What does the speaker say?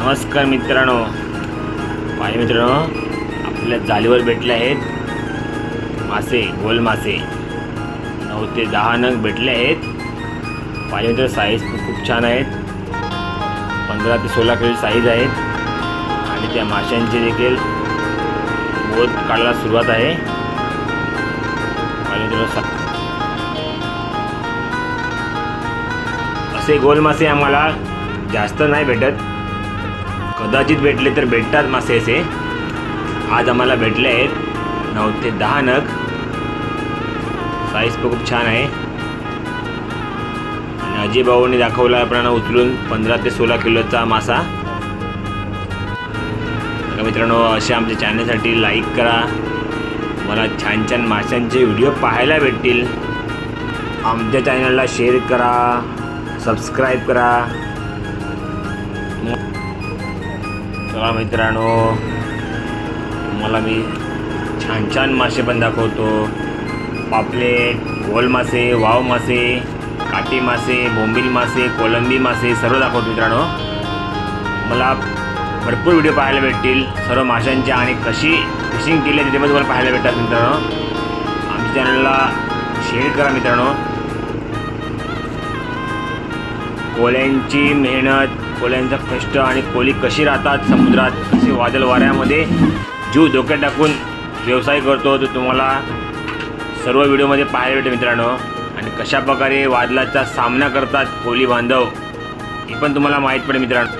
नमस्कार मित्रांनो. माझे मित्रांनो आपल्या जालीवर भेटले आहेत मासे गोल मासे. नऊ ते दहा नग भेटले आहेत. माझे मित्र साईज खूप छान आहेत. पंधरा ते सोळा किलो साईज आहेत. आणि त्या माशांची देखील बोध काढायला सुरुवात आहे. माझे मित्र असे गोल मासे आम्हाला जास्त नाही भेटत. कदाचित भेटले तर भेटतात मासे असे. आज आम्हाला भेटले आहेत नऊ ते दहा नग. साईज पण खूप छान आहे. आणि अजय भाऊने दाखवला आपल्याला उचलून पंधरा ते सोळा किलोचा मासा. मित्रांनो असे आमच्या चॅनलसाठी लाईक करा. मला छान छान माशांचे व्हिडिओ पाहायला भेटतील. आमच्या चॅनलला शेअर करा. सबस्क्राईब करा. चला मित्रांनो तुम्हाला मी छान छान मासे पण दाखवतो. पापलेट गोल मासे वाव मासे काटी मासे बोंबील मासे कोलंबी मासे सर्व दाखवतो मित्रांनो. मला भरपूर व्हिडिओ पाहायला भेटतील. सर्व माशांच्या आणि कशी फिशिंग केली तिथे पण तुम्हाला पाहायला भेटतात मित्रांनो. आमच्या चॅनलला शेअर करा मित्रांनो. कोळ्यांची मेहनत कोल्यांचा कष्ट आणि कोली कशी राहतात समुद्रात कसे वादळ वाऱ्यामध्ये जीव धोक्यात टाकून व्यवसाय करतो तो तुम्हाला सर्व व्हिडिओमध्ये पाहायला भेटेल मित्रांनो. आणि कशा प्रकारे वादळाचा सामना करतात कोली बांधव हे पण तुम्हाला माहीत पडेल मित्रांनो.